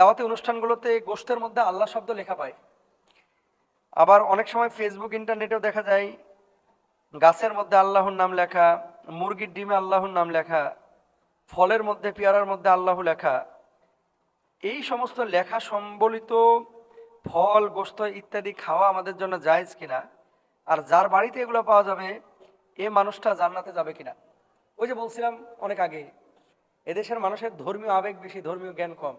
দাওয়াতি অনুষ্ঠানগুলোতে গোষ্ঠের মধ্যে আল্লাহ শব্দ লেখা পায়। আবার অনেক সময় ফেসবুক ইন্টারনেটেও দেখা যায়, গাছের মধ্যে আল্লাহর নাম লেখা, মুরগির ডিমে আল্লাহর নাম লেখা, ফলের মধ্যে, পেয়ারার মধ্যে আল্লাহ লেখা। এই সমস্ত লেখা সম্বলিত ফল, গোস্ত ইত্যাদি খাওয়া আমাদের জন্য জায়েজ কিনা, আর যার বাড়িতে এগুলো পাওয়া যাবে, এ মানুষটা জান্নাতে যাবে কিনা। ওই যে বলছিলাম অনেক আগে, এদেশের মানুষের ধর্মীয় আবেগ বেশি, ধর্মীয় জ্ঞান কম।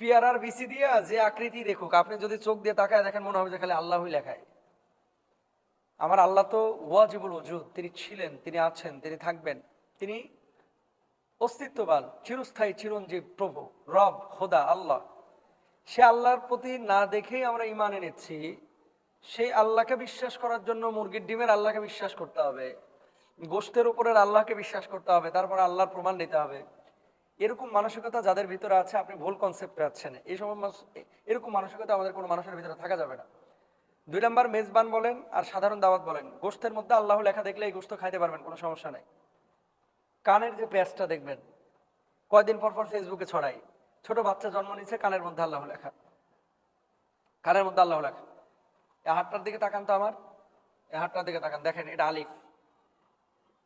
পিয়ারার বিসি দিয়ে যে আকৃতি দেখুক, আপনি যদি চোখ দিয়ে তাকায় দেখেন, মনে হবে যে খালি আল্লাহই লেখায়। আমার আল্লাহ তো ওয়াজিবুল ওজুদ, তিনি ছিলেন, তিনি আছেন, তিনি থাকবেন, তিনি অস্তিত্ববান, চিরস্থায়ী, চিরঞ্জীব, প্রভু, রব, খোদা, আল্লাহ। সে আল্লাহর প্রতি না দেখেই আমরা ইমান এনেছি, সেই আল্লাহকে বিশ্বাস করার জন্য মুরগির ডিমের আল্লাহকে বিশ্বাস করতে হবে, গোষ্ঠের উপরের আল্লাহকে বিশ্বাস করতে হবে, তারপর আল্লাহর প্রমাণ নিতে হবে। এরকম মানসিকতা যাদের ভিতরে আছে, আপনি ভুল কনসেপ্টে আছেন এই সময় এরকম মানসিকতা আমাদের কোনো মানুষের ভিতরে থাকা যাবে না। দুই নাম্বার, মেজবান বলেন আর সাধারণ দাওয়াত বলেন। গোষ্ঠের মধ্যে আল্লাহ লেখা দেখলে এই গোষ্ঠ খাইতে পারবেন, কোনো সমস্যা নাই। কানের যে প্যাচটা দেখবেন, কয়দিন পর পর ফেসবুকে ছড়াই ছোট বাচ্চা জন্ম নিচ্ছে কানের মধ্যে আল্লাহ লেখা। কানের মধ্যে আল্লাহ লেখা। এই হাতটার দিকে তাকান তো আমার। এই হাতটার দিকে তাকান, দেখেন এটা আলিফ।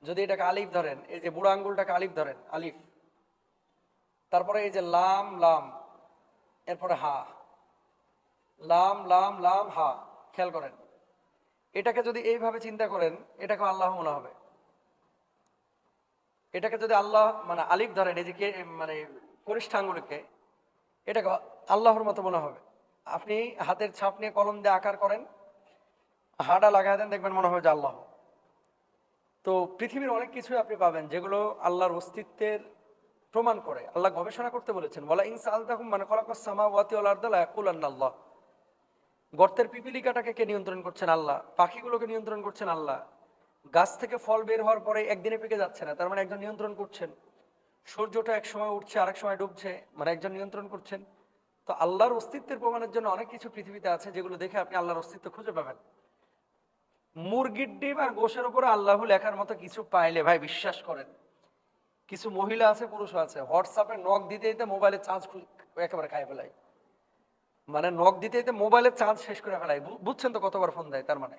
যদি এটাকে আলিফ ধরেন, এই যে বুড়ো আঙ্গুলটাকে আলিফ ধরেন, আলিফ। তারপরে এই যে লাম লাম, এরপরে হা। লাম লাম লাম, হা, খেয়াল করেন। এটাকে যদি এইভাবে চিন্তা করেন, এটাকে আল্লাহ মনে হবে। এটাকে যদি আল্লাহ মানে আলিফ ধরেন, এই যে মানে কনিষ্ঠ এটাকে আল্লাহর মতো মনে হবে। আপনি হাতের ছাপ নিয়ে কলম দিয়ে আকার করেন হাডা লাগাই দেন, দেখবেন মনে হবে যে আল্লাহ। তো পৃথিবীর অনেক কিছুই আপনি পাবেন, যেগুলো আল্লাহর অস্তিত্বের প্রমাণ করে। আল্লাহ গবেষণা করতে বলেছেন বলা ইনসা আলতাহুম মানে ইয়াকুলান্না আল্লাহ গর্তের পিপিলিকাটাকে কে নিয়ন্ত্রণ করছেন? আল্লাহ। পাখিগুলোকে নিয়ন্ত্রণ করছেন আল্লাহ। গাছ থেকে ফল বের হওয়ার পরে একদিনে পেকে যাচ্ছে না, তার মানে একজন নিয়ন্ত্রণ করছেন। সূর্যটা এক সময় উঠছে, আরেক সময় ডুবছে মানে একজন নিয়ন্ত্রণ করছেন। তো আল্লাহর অস্তিত্বের প্রমাণের জন্য অনেক কিছু পৃথিবীতে আছে যেগুলো দেখে আপনি আল্লাহর অস্তিত্ব খুঁজে পাবেন। মুরগির ডিম আর গোশের উপরে আল্লাহ লেখার মতো কিছু পাইলে ভাই, বিশ্বাস করেন। কিছু মহিলা আছে, পুরুষ আছে। হোয়াটসঅ্যাপে নখ দিতে দিতে মোবাইলের চার্জ একেবারে খাই ফেলাই মানে নখ দিতে দিতে মোবাইলের চার্জ শেষ করে ফেলাই বুঝছেন তো কতবার ফোন দেয়, তার মানে?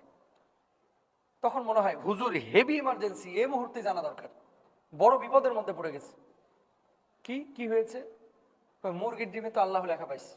তখন মনে হয়, হুজুর হেভি ইমার্জেন্সি এই মুহূর্তে জানা দরকার। বড় বিপদের মধ্যে পড়ে গেছে। কি? কি হয়েছে? মুরগির ডিমে তো আল্লাহ লেখা পাইছি।